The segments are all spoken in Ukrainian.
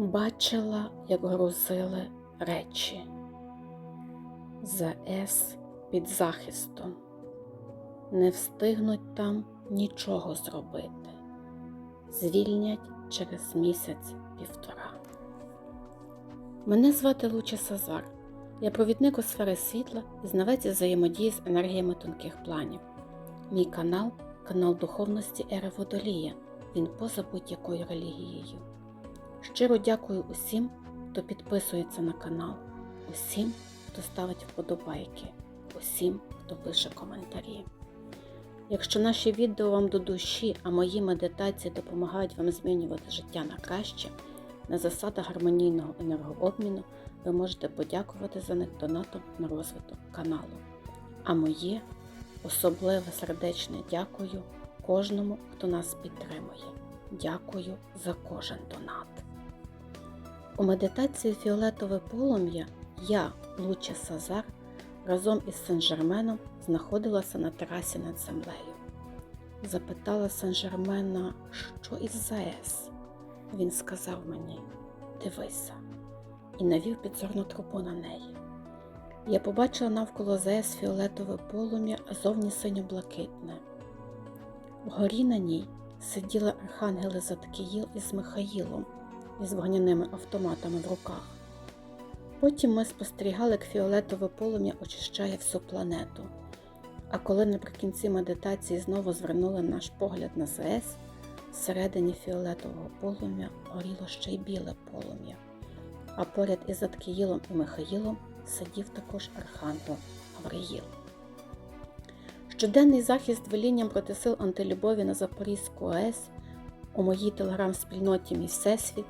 Бачила, як грузили речі. ЗАЕС під захистом. Не встигнуть там нічого зробити. Звільнять через місяць-півтора. Мене звати Луча Сазар. Я провідник у сфери світла і знавець взаємодії з енергіями тонких планів. Мій канал канал духовності Ери Водолія. Він поза будь-якою релігією. Щиро дякую усім, хто підписується на канал, усім, хто ставить вподобайки, усім, хто пише коментарі. Якщо наші відео вам до душі, а мої медитації допомагають вам змінювати життя на краще, на засадах гармонійного енергообміну, ви можете подякувати за них донатом на розвиток каналу. А моє особливе сердечне дякую кожному, хто нас підтримує. Дякую за кожен донат. У медитації Фіолетове полум'я я, Луча Сазар, разом із Сен-Жерменом знаходилася на терасі над землею. Запитала Сен-Жермена, що із ЗАЕС. Він сказав мені Дивися, і навів підзорну трубу на неї. Я побачила навколо ЗАЕС фіолетове полум'я, зовні синьо-блакитне. Вгорі на ній сиділи архангели Заткіїл із Михаїлом із вогняними автоматами в руках. Потім ми спостерігали, як фіолетове полум'я очищає всю планету. А коли наприкінці медитації знову звернули наш погляд на ЗАЕС, всередині фіолетового полум'я горіло ще й біле полум'я. А поряд із Заткіїлом і Михаїлом сидів також архангел Гавриїл. Щоденний захист велінням проти сил антилюбові на Запорізьку АЕС у моїй телеграм-спільноті Мій Всесвіт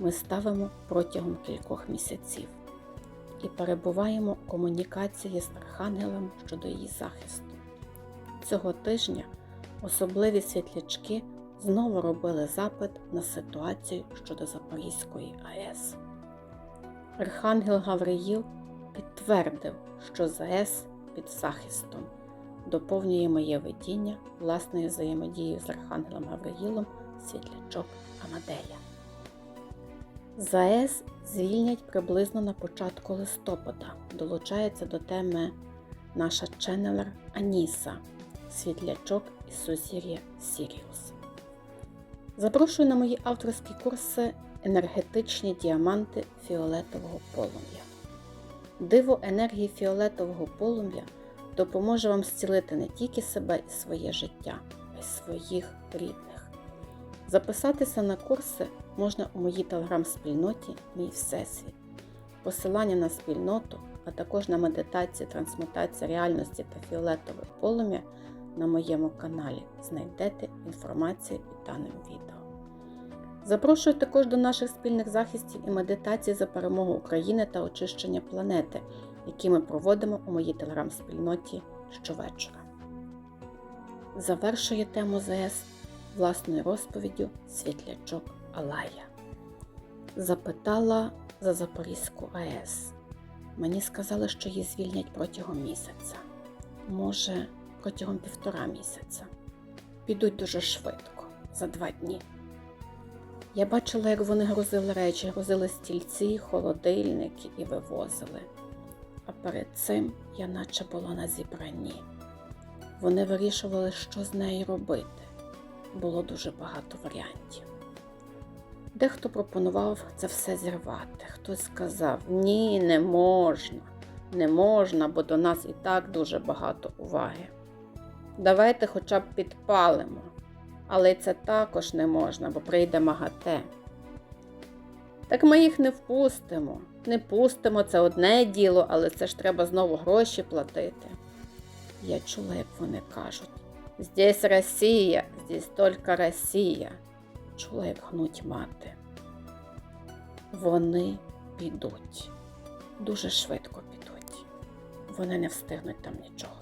ми ставимо протягом кількох місяців і перебуваємо у комунікації з архангелом щодо її захисту. Цього тижня особливі світлячки знову робили запит на ситуацію щодо Запорізької АЕС. Архангел Гавриїл підтвердив, що ЗАЕС під захистом доповнює моє видіння власною взаємодією з Архангелом Гавриїлом світлячок Амадея. ЗАЕС звільнять приблизно на початку листопада. Долучається до теми наша ченнелер Аніса, світлячок із сузір'я Сіріус. Запрошую на мої авторські курси енергетичні діаманти фіолетового полум'я. Диво енергії фіолетового полум'я допоможе вам зцілити не тільки себе і своє життя, а й своїх рідних. Записатися на курси можна у моїй телеграм-спільноті Мій Всесвіт. Посилання на спільноту, а також на медитацію, трансмутацію реальності та фіолетове полум'я на моєму каналі знайдете інформацію під даним відео. Запрошую також до наших спільних захистів і медитацій за перемогу України та очищення планети, які ми проводимо у моїй телеграм-спільноті щовечора. Завершує тему ЗС власною розповіддю Світлячок Алая. Запитала за Запорізьку АЕС. Мені сказали, що її звільнять протягом місяця, може, протягом півтора місяця. Підуть дуже швидко, за два дні. Я бачила, як вони грузили речі, грузили стільці, холодильники і вивозили. А перед цим я наче була на зібранні. Вони вирішували, що з нею робити. Було дуже багато варіантів. Дехто пропонував це все зірвати. Хтось сказав: ні, не можна, не можна, бо до нас і так дуже багато уваги. Давайте хоча б підпалимо. Але це також не можна, бо прийде МАГАТЕ. Так ми їх не впустимо. Не пустимо, це одне діло, але це ж треба знову гроші платити. Я чула, як вони кажуть: здесь Росія, здесь тільки Росія. Чула, як гнуть мати. Вони підуть. Дуже швидко підуть. Вони не встигнуть там нічого.